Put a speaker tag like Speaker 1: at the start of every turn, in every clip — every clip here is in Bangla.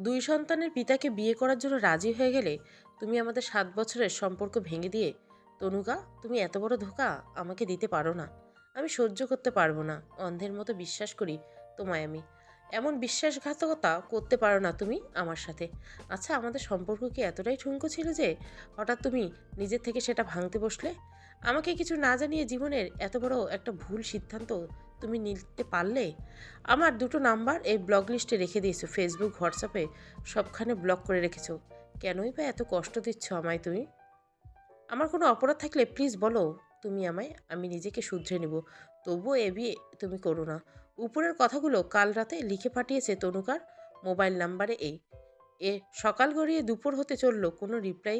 Speaker 1: দুই সন্তানের পিতাকে বিয়ে করার জন্য রাজি হয়ে গেলে তুমি আমাদের সাত বছরের সম্পর্ক ভেঙে দিয়ে তনুকা তুমি এত বড় ধোকা আমাকে দিতে পারো না। আমি সহ্য করতে পারব না। অন্ধের মতো বিশ্বাস করি তোমায় আমি। এমন বিশ্বাসঘাতকতা করতে পারো না তুমি আমার সাথে। আচ্ছা আমাদের সম্পর্ক কি এতটাই ঠুনকো ছিল যে হঠাৎ তুমি নিজের থেকে সেটা ভাঙতে বসলে? আমাকে কিছু না জানিয়ে জীবনের এত বড় একটা ভুল সিদ্ধান্ত তুমি নিতে পারলে? আমার দুটো নাম্বার এই ব্লক লিস্টে রেখে দিয়েছ ফেসবুক হোয়াটসঅ্যাপে সবখানে ব্লক করে রেখেছো। কেনই বা এত কষ্ট দিচ্ছ আমায় তুমি? আমার কোনো অপরাধ থাকলে প্লিজ বলো তুমি আমায়, আমি নিজেকে শুধরে নেব। তবুও এ বিয়ে তুমি করো না। উপরের কথাগুলো কাল রাতে লিখে পাঠিয়েছে তনুকার মোবাইল নাম্বারে এই এ সকাল গড়িয়ে দুপুর হতে চলল, কোনো রিপ্লাই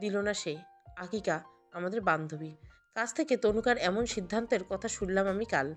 Speaker 1: দিল না সে। আকিকা, আমাদের বান্ধবী। কাছ থেকে তনুকার এমন সিদ্ধান্তের কথা শুনলাম আমি কাল।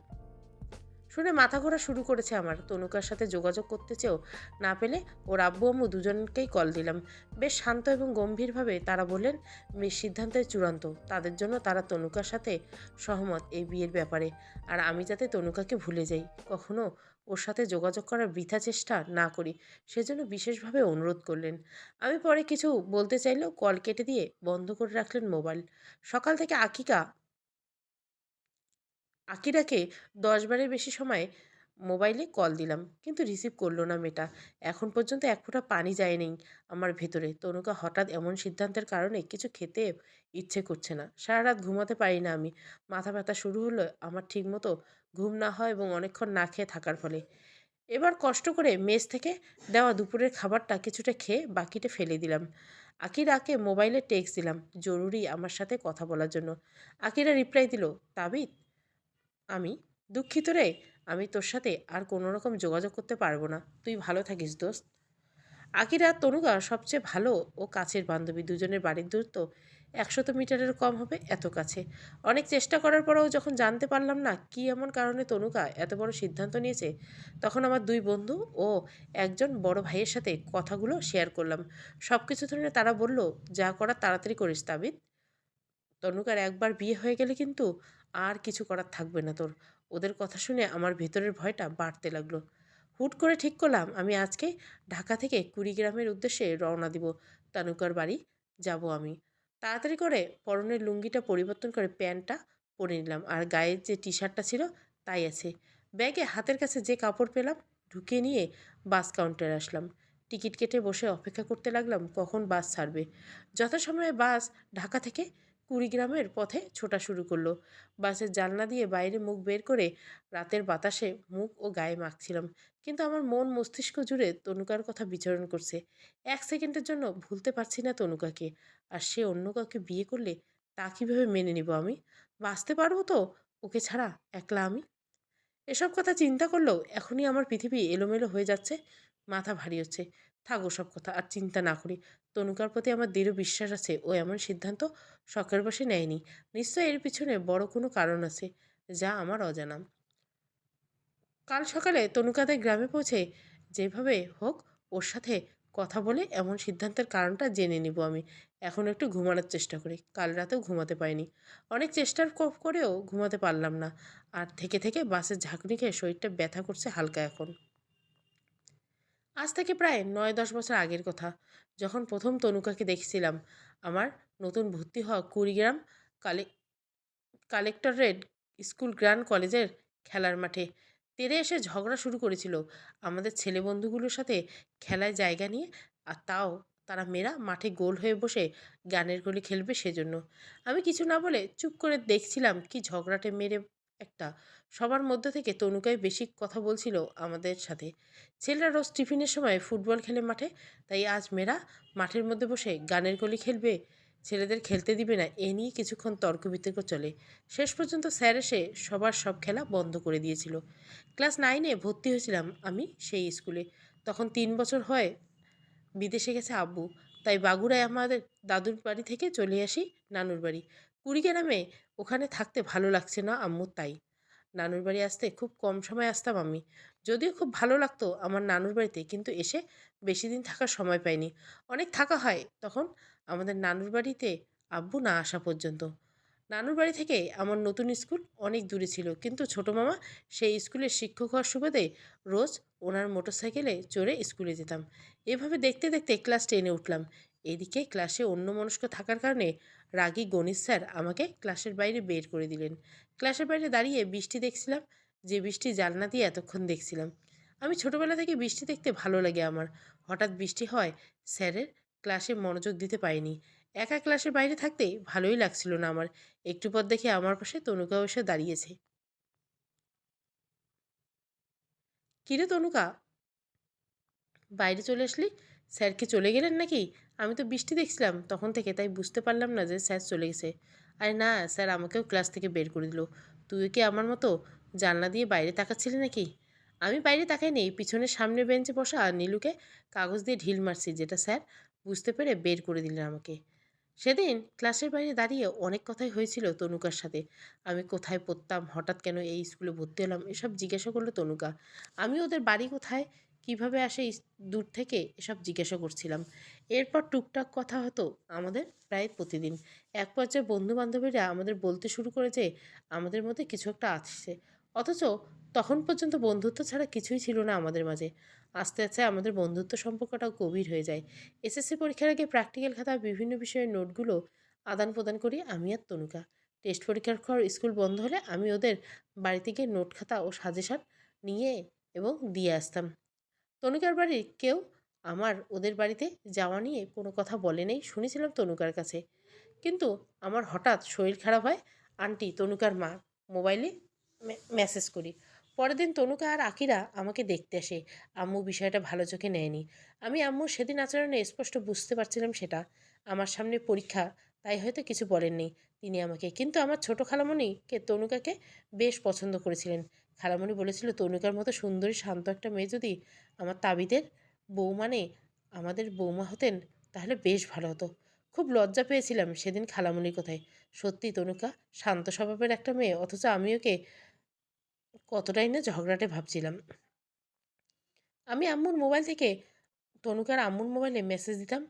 Speaker 1: শুনে মাথা ঘোরা শুরু করেছে আমার। তনুকার সাথে যোগাযোগ করতে চেয়েও না পেলে ওর আব্বু আম্মু দুজনকেই কল দিলাম। বেশ শান্ত এবং গম্ভীরভাবে তারা বললেন, মেয়ের সিদ্ধান্তের চূড়ান্ত। তাদের জন্য তারা তনুকার সাথে সহমত এই বিয়ের ব্যাপারে। আর আমি যাতে তনুকাকে ভুলে যাই। কখনো ওর সাথে যোগাযোগ করার বৃথা চেষ্টা না করি। সেজন্য বিশেষভাবে অনুরোধ করলেন। আমি পরে কিছু বলতে চাইলেও কল কেটে দিয়ে বন্ধ করে রাখলেন মোবাইল। সকাল থেকে আকিকা আকিরাকে দশবারের বেশি সময় মোবাইলে কল দিলাম, কিন্তু রিসিভ করল না মেয়েটা। এখন পর্যন্ত এক ফোঁটা পানি যায়নি আমার ভেতরে। তনুকা হঠাৎ এমন সিদ্ধান্তের কারণে কিছু খেতে ইচ্ছে করছে না। সারা রাত ঘুমাতে পারি না আমি। মাথা ব্যথা শুরু হলো আমার ঠিকমতো ঘুম না হয় এবং অনেকক্ষণ না খেয়ে থাকার ফলে। এবার কষ্ট করে মেস থেকে দেওয়া দুপুরের খাবারটা কিছুটা খেয়ে বাকিটা ফেলে দিলাম। আকিরাকে মোবাইলে টেক্সট দিলাম, জরুরি আমার সাথে কথা বলার জন্য। আকিরা রিপ্লাই দিল তাবিদ আমি দুঃখিত রে, আমি তোর সাথে আর কোনো রকম যোগাযোগ করতে পারব না। তুই ভালো থাকিস, দোস্ত। আকিরা তনুকা সবচেয়ে ভালো ও কাছের বান্ধবী, দুজনের বাড়ির দূরত্ব একশত মিটারের কম হবে এত কাছে। অনেক চেষ্টা করার পরেও যখন জানতে পারলাম না কি এমন কারণে তনুকা এত বড় সিদ্ধান্ত নিয়েছে, তখন আমার দুই বন্ধু ও একজন বড় ভাইয়ের সাথে কথাগুলো শেয়ার করলাম। সব কিছু ধরে তারা বলল, যা করার তাড়াতাড়ি করিস তাবিদ তনুকার একবার বিয়ে হয়ে গেলে কিন্তু আর কিছু করার থাকবে না তোর। ওদের কথা শুনে আমার ভেতরের ভয়টা বাড়তে লাগল। হুট করে ঠিক করলাম, আমি আজকে ঢাকা থেকে কুড়িগ্রামের উদ্দেশ্যে রওনা দিব তানুকার বাড়ি যাব আমি। তাড়াতাড়ি করে পরনের লুঙ্গিটা পরিবর্তন করে প্যান্টটা পরে নিলাম, আর গায়ের যে টি শার্টটা ছিল তাই আছে। ব্যাগে হাতের কাছে যে কাপড় পেলাম, ঢুকিয়ে নিয়ে বাস কাউন্টারে আসলাম। টিকিট কেটে বসে অপেক্ষা করতে লাগলাম, কখন বাস ছাড়বে। যথাসময়ে বাস ঢাকা থেকে কুড়িগ্রামের পথে ছোটা শুরু করল। বাসের জানলা দিয়ে বাইরে মুখ বের করে রাতের বাতাসে মুখ ও গায়ে মাখছিলাম। কিন্তু আমার মন মস্তিষ্ক জুড়ে তনুকার কথা বিচরণ করছে। এক সেকেন্ডের জন্য ভুলতে পারছি না তনুকাকে। আর সে অন্য কাউকে বিয়ে করলে তা কীভাবে মেনে নিব আমি? বাঁচতে পারব তো? ওকে ছাড়া একলা আমি? এসব কথা চিন্তা করলেও এখনই আমার পৃথিবী এলোমেলো হয়ে যাচ্ছে, মাথা ভারী হচ্ছে। থাক সব কথা, আর চিন্তা না করি। তনুকার প্রতি আমার দৃঢ় বিশ্বাস আছে, ও এমন সিদ্ধান্ত শখের বসে নেয়নি। নিশ্চয় এর পিছনে বড় কোনো কারণ আছে, যা আমার অজানা। কাল সকালে তনুকাদের গ্রামে পৌঁছে যেভাবে হোক ওর সাথে কথা বলে এমন সিদ্ধান্তের কারণটা জেনে নিব আমি। এখন একটু ঘুমানোর চেষ্টা করি, কাল রাতেও ঘুমাতে পারিনি। অনেক চেষ্টার ক- করেও ঘুমাতে পারলাম না, আর থেকে থেকে বাসের ঝাঁকুনি খেয়ে শরীরটা ব্যথা করছে হালকা এখন। আজ থেকে প্রায় নয় দশ বছর আগের কথা। যখন প্রথম তনুকাকে দেখছিলাম, আমার নতুন ভর্তি হওয়া কুড়িগ্রাম কালে, কালেক্টরেট স্কুল গ্র্যান্ড কলেজের খেলার মাঠে। তেরে এসে ঝগড়া শুরু করেছিল। আমাদের ছেলে বন্ধুগুলোর সাথে খেলায় জায়গা নিয়ে আর তাও, তারা মেয়েরা মাঠে গোল হয়ে বসে গানের গলি খেলবে সেজন্য। আমি কিছু না বলে চুপ করে দেখছিলাম কি ঝগড়াটে মেরে একটা। সবার মধ্যে থেকে তনুকাই বেশি কথা বলছিল আমাদের সাথে। ছেলেরা রোজ টিফিনের সময় ফুটবল খেলে মাঠে, তাই আজ মেয়েরা মাঠের মধ্যে বসে গানের গলি খেলবে। ছেলেদের খেলতে দিবে না, এ নিয়ে কিছুক্ষণ তর্ক বিতর্ক চলে। শেষ পর্যন্ত স্যার এসে সবার সব খেলা বন্ধ করে দিয়েছিল। ক্লাস নাইনে ভর্তি হয়েছিলাম আমি সেই স্কুলে। তখন তিন বছর হয় বিদেশে গেছে আব্বু। তাই বাগুড়ায় আমাদের দাদুর বাড়ি থেকে চলে আসি নানুর বাড়ি। কুড়িগ্রামে ওখানে থাকতে ভালো লাগছে না আম্মুর তাই। নানুর বাড়ি আসতে খুব কম সময় আসতাম আমি। যদিও খুব ভালো লাগতো আমার নানুর বাড়িতে, কিন্তু এসে বেশি দিন থাকার সময় পাইনি। অনেক থাকা হয় তখন আমাদের নানুর বাড়িতে আব্বু না আসা পর্যন্ত। নানুর বাড়ি থেকে আমার নতুন স্কুল অনেক দূরে ছিল, কিন্তু ছোট মামা সেই স্কুলের শিক্ষক হওয়ার সুবাদে রোজ ওনার মোটরসাইকেলে চড়ে স্কুলে যেতাম। এভাবে দেখতে দেখতে ক্লাস টেনে উঠলাম। এদিকে ক্লাসে অন্য মনস্ক থাকার কারণে রাগী গণিত স্যার আমাকে ক্লাসের বাইরে বের করে দিলেন। ক্লাসের বাইরে দাঁড়িয়ে বৃষ্টি দেখছিলাম। যে বৃষ্টি জানলা দিয়ে এতক্ষণ দেখছিলাম। আমি ছোটবেলা থেকে বৃষ্টি দেখতে ভালো লাগে আমার। হঠাৎ বৃষ্টি হয়, স্যারের ক্লাসে মনোযোগ দিতে পারিনি। একা ক্লাসের বাইরে থাকতে ভালোই লাগছিল না আমার। একটু পর দেখে আমার পাশে তনুকা এসে দাঁড়িয়েছে। কিরে তনুকা, বাইরে চলে আসলি? স্যার কি চলে গেলেন নাকি? আমি তো বৃষ্টি দেখছিলাম তখন থেকে, তাই বুঝতে পারলাম না যে স্যার চলে গেছে। আরে না, স্যার আমাকেও ক্লাস থেকে বের করে দিল। তুই কি আমার মতো জানলা দিয়ে বাইরে তাকাচ্ছিলি নাকি? আমি বাইরে তাকাই নেই, পিছনের সামনে বেঞ্চে বসা আর নীলুকে কাগজ দিয়ে ঢিল মারছি যেটা স্যার বুঝতে পেরে বের করে দিলেন আমাকে। সেদিন ক্লাসের বাইরে দাঁড়িয়ে অনেক কথাই হয়েছিল তনুকার সাথে। আমি কোথায় পড়তাম, হঠাৎ কেন এই স্কুলে ভর্তি হলাম, এসব জিজ্ঞাসা করল তনুকা। আমি ওদের বাড়ি কোথায় কীভাবে আসে দূর থেকে এসব জিজ্ঞাসা করছিলাম। এরপর টুকটাক কথা হতো আমাদের প্রায় প্রতিদিন। এক পর্যায়ে বন্ধু বান্ধবীরা আমাদের বলতে শুরু করে যে, আমাদের মধ্যে কিছু একটা আসছে। অথচ তখন পর্যন্ত বন্ধুত্ব ছাড়া কিছুই ছিল না আমাদের মাঝে। আস্তে আস্তে আমাদের বন্ধুত্ব সম্পর্কটাও গভীর হয়ে যায়। এসএসসি পরীক্ষার আগে প্র্যাকটিক্যাল খাতা বিভিন্ন বিষয়ের নোটগুলো আদান প্রদান করি আমি আর তনুকা। টেস্ট পরীক্ষার পর স্কুল বন্ধ হলে আমি ওদের বাড়িতে গিয়ে নোট খাতা ও সাজেশন নিয়ে এবং দিয়ে আসতাম। তনুকার বাড়ির কেউ আমার ওদের বাড়িতে যাওয়া নিয়ে কোনো কথা বলে নেই, শুনেছিলাম তনুকার কাছে। কিন্তু আমার হঠাৎ শরীর খারাপ হয়, আন্টি তনুকার মা মোবাইলে মেসেজ করি। পরের দিন তনুকা আর আকিরা আমাকে দেখতে আসে। আম্মু বিষয়টা ভালো চোখে নেয়নি। আমি আম্মুর সেদিন আচরণে স্পষ্ট বুঝতে পারছিলাম সেটা। আমার সামনে পরীক্ষা, তাই হয়তো কিছু বলেননি। তিনি আমাকে, কিন্তু আমার ছোট খালামণিকে, তনুকাকে বেশ পছন্দ করেছিলেন। খালামণি বলেছিল, তনুকার মতো সুন্দরী, শান্ত একটা মেয়ে যদি আমার তাবিদের বউ মানে আমাদের বৌমা হতেন, তাহলে বেশ ভালো হতো। খুব লজ্জা পেয়েছিলাম সেদিন খালামণির কথায়। সত্যি তনুকা, শান্ত স্বভাবের একটা মেয়ে, অথচ আমি ওকে কতটাই না ঝগড়াটে ভাবছিলাম। আমি আম্মুর মোবাইল থেকে তনুকার আম্মুর মোবাইলে মেসেজ দিতাম।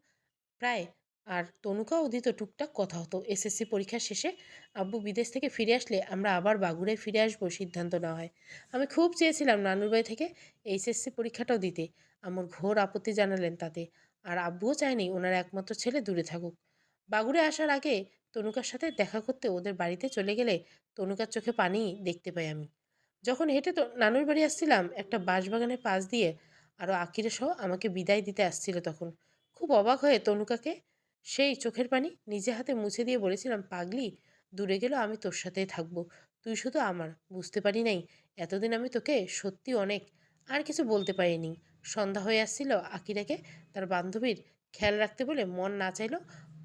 Speaker 1: প্রায় আর তনুকাও দিত টুকটাক কথা হতো। এসএসসি পরীক্ষার শেষে আব্বু বিদেশ থেকে ফিরে আসলে আমরা আবার বাগুড়ায় ফিরে আসব সিদ্ধান্ত নেওয়া হয়। আমি খুব চেয়েছিলাম নানুর বাড়ি থেকে এইচএসসি পরীক্ষাটাও দিতে। আমার ঘোর আপত্তি জানালেন তাতে। আর আব্বুও চায়নি ওনার একমাত্র ছেলে দূরে থাকুক। বাগুড়ে আসার আগে তনুকার সাথে দেখা করতে ওদের বাড়িতে চলে গেলে তনুকার চোখে পানি দেখতে পাই আমি। যখন হেঁটে তো নানুর বাড়ি আসছিলাম, একটা বাঁশবাগানের পাশ দিয়ে আরও আকিরে সহ আমাকে বিদায় দিতে আসছিল তখন। খুব অবাক হয়ে তনুকাকে সেই চোখের পানি নিজে হাতে মুছে দিয়ে বলেছিলাম, পাগলি, দূরে গেলেও আমি তোর সাথেই থাকব। তুই শুধু আমার, বুঝতে পারি নাই। এতদিন আমি তোকে সত্যি অনেক আর কিছু বলতে পারিনি। সন্ধ্যা হয়ে আসছিল আকিরাকে, তার বান্ধবীর খেয়াল রাখতে বলে মন না চাইলো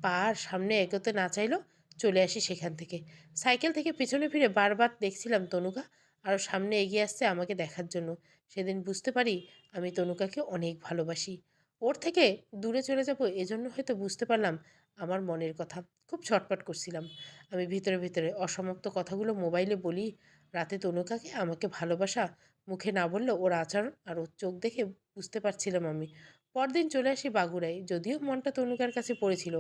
Speaker 1: পাহাড় সামনে এগোতে না চাইলো, চলে আসি সেখান থেকে। সাইকেল থেকে পিছনে ফিরে বারবার দেখছিলাম তনুকা আরও সামনে এগিয়ে আসছে আমাকে দেখার জন্য। সেদিন বুঝতে পারি আমি তনুকাকে অনেক ভালোবাসি। ওর থেকে দূরে চলে যাব এজন্য হয়তো বুঝতে পারলাম আমার মনের কথা। খুব ছটপট করছিলাম। আমি ভিতরে ভিতরে অসমাপ্ত কথাগুলো মোবাইলে বলি, রাতে তনুকাকে আমাকে ভালোবাসা, মুখে না বললেও ওর আচরণ আর ওর চোখ দেখে বুঝতে পারছিলাম আমি। পরদিন চলে আসি বাগুড়ায় যদিও মনটা তনুকার কাছে পড়েছিল।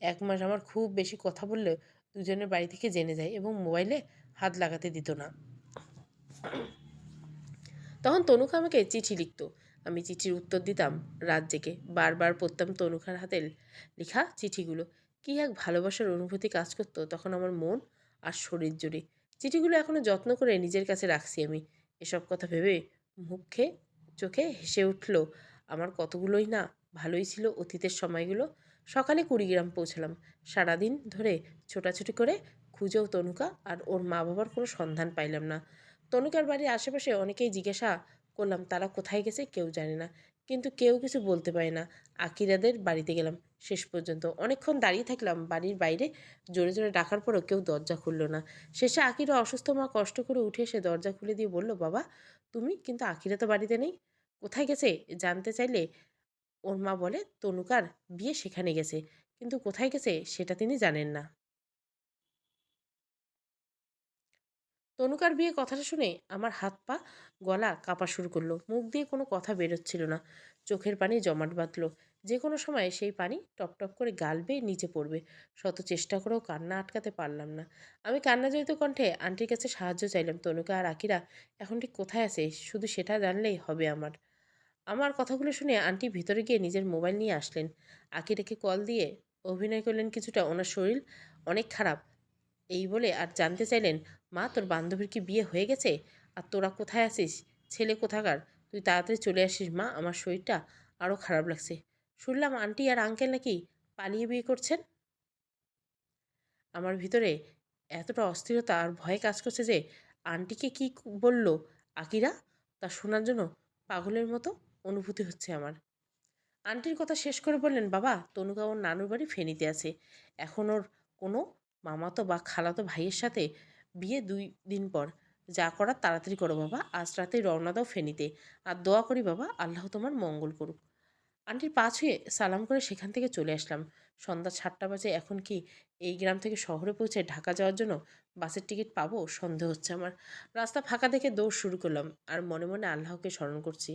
Speaker 1: এক মাস আমার খুব বেশি কথা বললেও দুজনের বাড়ি থেকে জেনে যায় এবং মোবাইলে হাত লাগাতে দিত না। তখন তনুকা আমাকে চিঠি লিখতো। আমি চিঠির উত্তর দিতাম রাত জেগে। বারবার পড়তাম তনুকার হাতে লেখা চিঠিগুলো। কী এক ভালোবাসার অনুভূতি কাজ করতো তখন আমার মন আর শরীর জুড়ে। চিঠিগুলো এখনও যত্ন করে নিজের কাছে রাখছি আমি। এসব কথা ভেবে মুখে চোখে হেসে উঠল, আমার কতগুলোই না ভালোই ছিল অতীতের সময়গুলো। সকালে কুড়িগ্রাম পৌঁছলাম। সারাদিন ধরে ছোটাছুটি করে খুঁজেও তনুকা আর ওর মা বাবার কোনো সন্ধান পাইলাম না। তনুকার বাড়ির আশেপাশে অনেকেই জিজ্ঞাসা করলাম, তারা কোথায় গেছে কেউ জানে না। কিন্তু কেউ কিছু বলতে পারে না। আকিরাদের বাড়িতে গেলাম। শেষ পর্যন্ত অনেকক্ষণ দাঁড়িয়ে থাকলাম। বাড়ির বাইরে জোরে জোরে ডাকার পরও কেউ দরজা খুললো না। শেষে আকিরা অসুস্থ মা কষ্ট করে উঠে এসে দরজা খুলে দিয়ে বলল, বাবা, তুমি কিন্তু আকিরা তো বাড়িতে নেই। কোথায় গেছে? জানতে চাইলে ওর মা বলে, তনুকার বিয়ে সেখানে গেছে। কিন্তু কোথায় গেছে সেটা তিনি জানেন না। তনুকার বিয়ে কথাটা শুনে আমার হাত পা, গলা কাঁপা শুরু করল। মুখ দিয়ে কোনো কথা বেরোচ্ছিল না। চোখের পানি জমাট বাঁধল। যে কোনো সময় সেই পানি টপটপ করে গাল বেয়ে নিচে পড়বে। শত চেষ্টা করেও কান্না আটকাতে পারলাম না। আমি কান্নাজড়িত কণ্ঠে আন্টির কাছে সাহায্য চাইলাম, তনুকা আর আকিরা, এখন ঠিক কোথায় আছে শুধু সেটা জানলেই হবে আমার। আমার কথাগুলো শুনে আন্টি ভিতরে গিয়ে নিজের মোবাইল নিয়ে আসলেন। আকিরাকে কল দিয়ে অভিনয় করলেন কিছুটা। ওনার শরীর অনেক খারাপ। এই বলে আর জানতে চাইলেন মা, তোর বান্ধবীর কি বিয়ে হয়ে গেছে? আর তোরা কোথায় আছিস? ছেলে কোথাকার? তুই তাড়াতাড়ি চলে আসিস, মা, আমার শরীরটা আরও খারাপ লাগছে। শুনলাম আন্টি আর আঙ্কেল নাকি পালিয়ে বিয়ে করছেন? আমার ভিতরে এতটা অস্থিরতা আর ভয় কাজ করছে যে আন্টিকে কি বলল আকিরা? তা শোনার জন্য পাগলের মতো অনুভূতি হচ্ছে আমার। আন্টির কথা শেষ করে বললেন, বাবা, তনুকা ওর নানুর বাড়ি ফেনীতে আছে। এখন ওর কোনো মামাতো বা খালাতো ভাইয়ের সাথে বিয়ে দুই দিন পর। যা করার তাড়াতাড়ি করো বাবা, আজ রাতে রওনা দাও ফেনীতে। আর দোয়া করি বাবা, আল্লাহ তোমার মঙ্গল করুক। আন্টির পা ছুঁয়ে সালাম করে সেখান থেকে চলে আসলাম। সন্ধ্যা সাতটা বাজে, এখন কি এই গ্রাম থেকে শহরে পৌঁছে ঢাকা যাওয়ার জন্য বাসের টিকিট পাবো? সন্দেহ হচ্ছে আমার। রাস্তা ফাঁকা দেখে দৌড় শুরু করলাম আর মনে মনে আল্লাহকে স্মরণ করছি।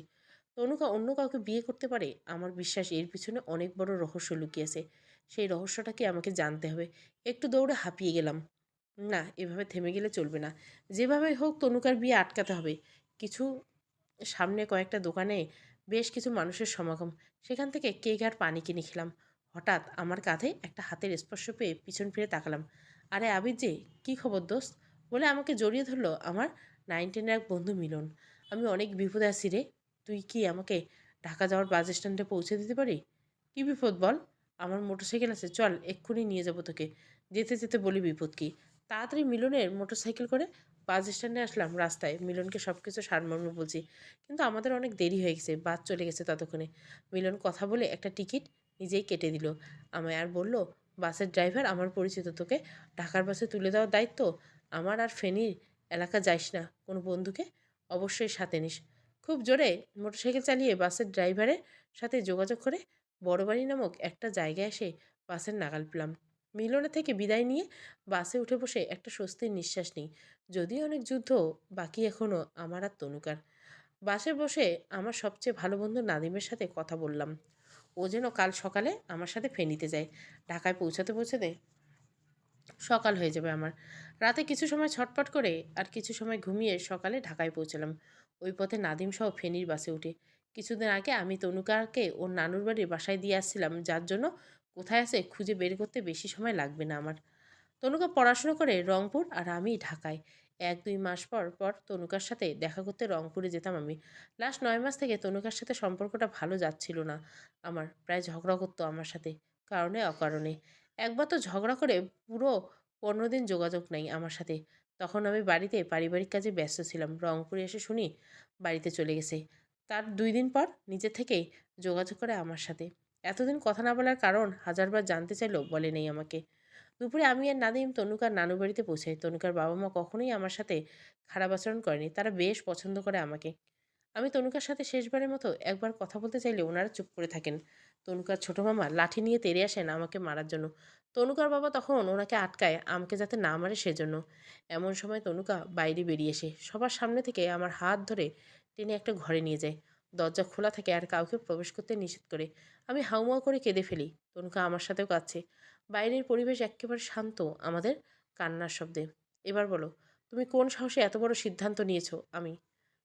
Speaker 1: তনুকা অন্য কাউকে বিয়ে করতে পারে? আমার বিশ্বাস এর পিছনে অনেক বড় রহস্য লুকিয়েছে সেই রহস্যটাকে আমাকে জানতে হবে? একটু দৌড়ে হাঁপিয়ে গেলাম। না, এভাবে থেমে গেলে চলবে না। যেভাবে হোক তনুকার বিয়ে আটকাতে হবে। কিছু সামনে কয়েকটা দোকানে বেশ কিছু মানুষের সমাগম। সেখান থেকে কেক আর পানি কিনে খেলাম। হঠাৎ আমার কাঁধে একটা হাতের স্পর্শ পেয়ে পিছন ফিরে তাকালাম। আরে আবির যে কী খবর দোস্ত? বলে আমাকে জড়িয়ে ধরলো আমার নাইন টেনের এক বন্ধু মিলন। আমি অনেক বিপদে আছি রে। তুই কি আমাকে ঢাকা যাওয়ার বাস স্ট্যান্ডে পৌঁছে দিতে পারি? কি বিপদ বল? আমার মোটরসাইকেল আছে। চল, এক্ষুনি নিয়ে যাব তোকে। যেতে যেতে বলি বিপদ কি? তাড়াতাড়ি মিলনের মোটরসাইকেল করে বাস স্ট্যান্ডে আসলাম রাস্তায়। মিলনকে সব কিছু সারমর্ম বলছি কিন্তু আমাদের অনেক দেরি হয়ে গেছে, বাস চলে গেছে ততক্ষণে। মিলন কথা বলে একটা টিকিট নিজেই কেটে দিল। আমায় আর বলল, বাসের ড্রাইভার আমার পরিচিত তোকে। ঢাকার বাসে তুলে দেওয়ার দায়িত্ব। আমার আর ফেনীর এলাকা যাইস না, কোনো বন্ধুকে অবশ্যই সাথে নিস। খুব জোরে মোটরসাইকেল চালিয়ে বাসের ড্রাইভারের সাথে যোগাযোগ করে বড়বাড়ি নামক একটা জায়গায় এসে বাসের নাগাল পেলাম। মিলনে থেকে বিদায় নিয়ে বাসে উঠে বসে একটা স্বস্তির নিঃশ্বাস নিই। যদিও অনেক যুদ্ধ, বাকি এখনও আমার আর তনুকার। বাসে বসে আমার সবচেয়ে ভালো বন্ধু নাদিমের সাথে কথা বললাম। ও যেন কাল সকালে আমার সাথে ফেনীতে যায়। ঢাকায় পৌঁছাতে পৌঁছাতে সকাল হয়ে যাবে আমার। রাতে কিছু সময় ছটপট করে আর কিছু সময় ঘুমিয়ে সকালে ঢাকায় পৌঁছালাম। ওই পথে নাদিম সহ ফেনীর বাসে উঠে। কিছুদিন আগে আমি তনুকাকে ওর নানুর বাড়ির বাসায় দিয়ে আসছিলাম, যার জন্য কোথায় আছে? খুঁজে বের করতে বেশি সময় লাগবে না আমার। তনুকা পড়াশুনো করে রংপুর আর আমি ঢাকায়। এক দুই মাস পর পর তনুকার সাথে দেখা করতে রংপুরে যেতাম আমি। লাস্ট নয় মাস থেকে তনুকার সাথে সম্পর্কটা ভালো যাচ্ছিল না। আমার প্রায় ঝগড়া করতো আমার সাথে, কারণে অকারণে। একবার তো ঝগড়া করে পুরো পনেরো দিন যোগাযোগ নেই আমার সাথে। তখন আমি বাড়িতে পারিবারিক কাজে ব্যস্ত ছিলাম। রংপুরে এসে শুনি বাড়িতে চলে গেছে। তার দুই দিন পর নিজে থেকেই যোগাযোগ করে আমার সাথে। এতদিন কথা না বলার কারণ হাজারবার জানতে চাইলেও বলে নেই আমাকে। দুপুরে আমি আর নাদিম তনুকার নানু বাড়িতে পৌঁছাই। তনুকার বাবা মা কখনোই আমার সাথে খারাপ আচরণ করেনি, তারা বেশ পছন্দ করে আমাকে। আমি তনুকার সাথে শেষবারের মতো একবার কথা বলতে চাইলে ওনারা চুপ করে থাকেন। তনুকার ছোটো মামা লাঠি নিয়ে তেড়ে আসেন আমাকে মারার জন্য। তনুকার বাবা তখন ওনাকে আটকায় আমাকে যাতে না মারে সেজন্য। এমন সময় তনুকা বাইরে বেরিয়ে এসে সবার সামনে থেকে আমার হাত ধরে টেনে একটা ঘরে নিয়ে যায়। দরজা খোলা থাকে আর কাউকে প্রবেশ করতে নিষেধ করে। আমি হাউমাউ করে কেঁদে ফেলি। তনুকা আমার সাথেও কাঁদছে। বাইরের পরিবেশ একেবারে শান্ত আমাদের কান্নার শব্দে। এবার বলো, তুমি কোন সাহসে এত বড় সিদ্ধান্ত নিয়েছো? আমি,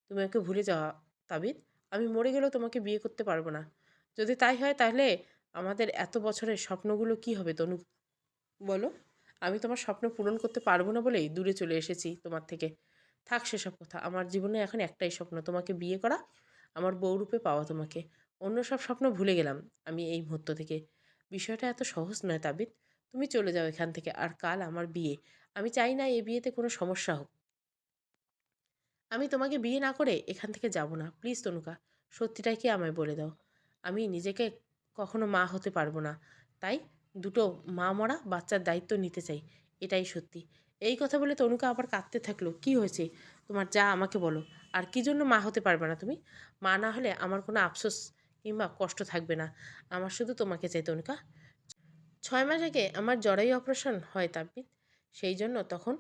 Speaker 1: তুমি ওকে ভুলে যাওয়া তাবিদ? আমি মরে গেলেও তোমাকে বিয়ে করতে পারব না। যদি তাই হয় তাহলে আমাদের এত বছরের স্বপ্নগুলো কি হবে তনু? বলো, আমি তোমার স্বপ্ন পূরণ করতে পারব না বলেই দূরে চলে এসেছি তোমার থেকে। থাক সেসব কথা, আমার জীবনে এখন একটাই স্বপ্ন, তোমাকে বিয়ে করা আমার বউরূপে পাওয়া তোমাকে। অন্য সব স্বপ্ন ভুলে গেলাম। আমি এই মুহূর্ত থেকে। বিষয়টা এত সহজ নয় তাবিদ তুমি চলে যাও এখান থেকে, আর কাল আমার বিয়ে। আমি চাই না এ বিয়েতে কোনো সমস্যা হোক। আমি তোমাকে বিয়ে না করে এখান থেকে যাব না। প্লিজ, তনুকা, সত্যিটাই কি আমায় বলে দাও। আমি নিজেকে কখনো মা হতে পারব না। তাই দুটো মা মরা বাচ্চার দায়িত্ব নিতে চাই। এটাই সত্যি। এই কথা বলে তনুকা আবার কাঁদতে থাকল। কি হয়েছে? তোমার যা আমাকে বলো। আর কি জন্য মা হতে পারবে না তুমি? মা না হলে আমার কোনো আফসোস কিংবা কষ্ট থাকবে না। আমার শুধু তোমাকে চাই তনুকা ছয় মাস আগে আমার জরাই অপারেশন হয় তাব্বিদ সেই জন্য তখন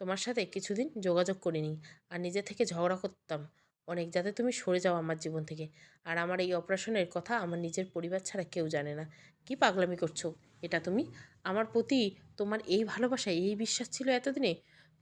Speaker 1: তোমার সাথে কিছুদিন যোগাযোগ করিনি আর নিজে থেকে ঝগড়া করতাম। অনেক যাতে তুমি সরে যাও আমার জীবন থেকে। আর আমার এই অপারেশনের কথা আমার নিজের পরিবার ছাড়া কেউ জানে না। কি পাগলামি করছ? এটা তুমি? আমার প্রতি তোমার এই ভালোবাসা, এই বিশ্বাস ছিল এতদিনে?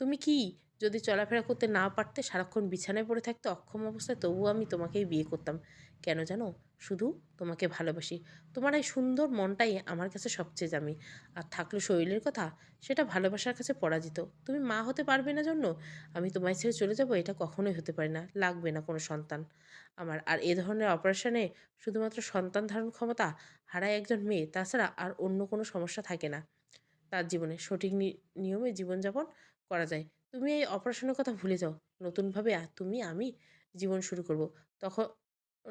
Speaker 1: তুমি কি যদি চলাফেরা করতে না পারতে সারাক্ষণ বিছানায় পড়ে থাকতে অক্ষম অবস্থায় তবুও আমি তোমাকেই বিয়ে করতাম। কেন জানো? শুধু তোমাকে ভালোবাসি। তোমার এই সুন্দর মনটাই আমার কাছে সবচেয়ে দামি। আর থাকল শরীরের কথা, সেটা ভালোবাসার কাছে পরাজিত। তুমি মা হতে পারবে না জন্য আমি তোমায় ছেড়ে চলে যাব, এটা কখনোই হতে পারে না। লাগবে না কোনো সন্তান। আমার আর এ ধরনের অপারেশনে শুধুমাত্র সন্তান ধারণ ক্ষমতা হারায় একজন মেয়ে, তাছাড়া আর অন্য কোনো সমস্যা থাকে না। তার জীবনে সঠিক নিয়মে জীবনযাপন করা যায়। তুমি এই অপারেশনের কথা ভুলে যাও। নতুনভাবে তুমি, আমি জীবন শুরু করব। তখন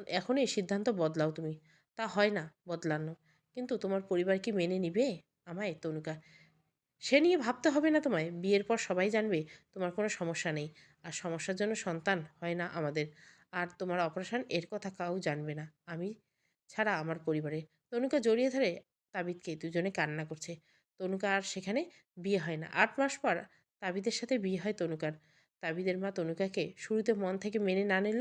Speaker 1: এখনই সিদ্ধান্ত বদলাও তুমি। তা হয় না বদলানো। কিন্তু তোমার পরিবার কি মেনে নিবে আমায়, তনুকা? সে নিয়ে ভাবতে হবে না তোমায়। বিয়ের পর সবাই জানবে তোমার কোনো সমস্যা নেই। আর সমস্যার জন্য সন্তান হয় না আমাদের। আর তোমার অপারেশন এর কথা কাউ জানবে না। আমি ছাড়া আমার পরিবারে। তনুকা জড়িয়ে ধরে তাবিদকে দুজনে কান্না করছে। তনুকা আর সেখানে বিয়ে হয় না। আট মাস পর তাবিদের সাথে বিয়ে হয় তনুকার। তাবিদের মা তনুকাকে শুরুতে মন থেকে মেনে না নিল,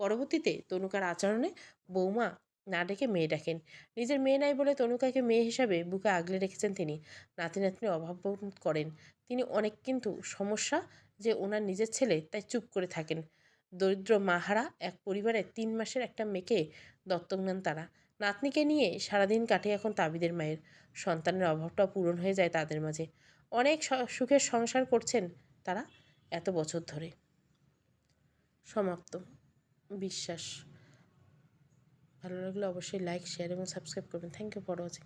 Speaker 1: পরবর্তীতে তনুকার আচরণে বৌমা না ডেকে মেয়ে ডাকেন। নিজের মেয়ে নাই বলে তনুকাকে মেয়ে হিসাবে বুকে আগলে রেখেছেন তিনি। নাতি নাতনির অভাব করেন। তিনি অনেক কিন্তু সমস্যা যে ওনার নিজের ছেলে তাই চুপ করে থাকেন। দরিদ্র মাহারা এক পরিবারের তিন মাসের একটা মেয়েকে দত্তক নেন তারা। নাতনিকে নিয়ে সারাদিন কাটে এখন তাবিদের মায়ের। সন্তানের অভাবটা পূরণ হয়ে যায় তাদের মাঝে। অনেক সুখের সংসার করছেন তারা এত বছর ধরে। সমাপ্ত। বিশ্বাস। ভালো লাগলে অবশ্যই লাইক শেয়ার এবং সাবস্ক্রাইব করবেন। Thank you for watching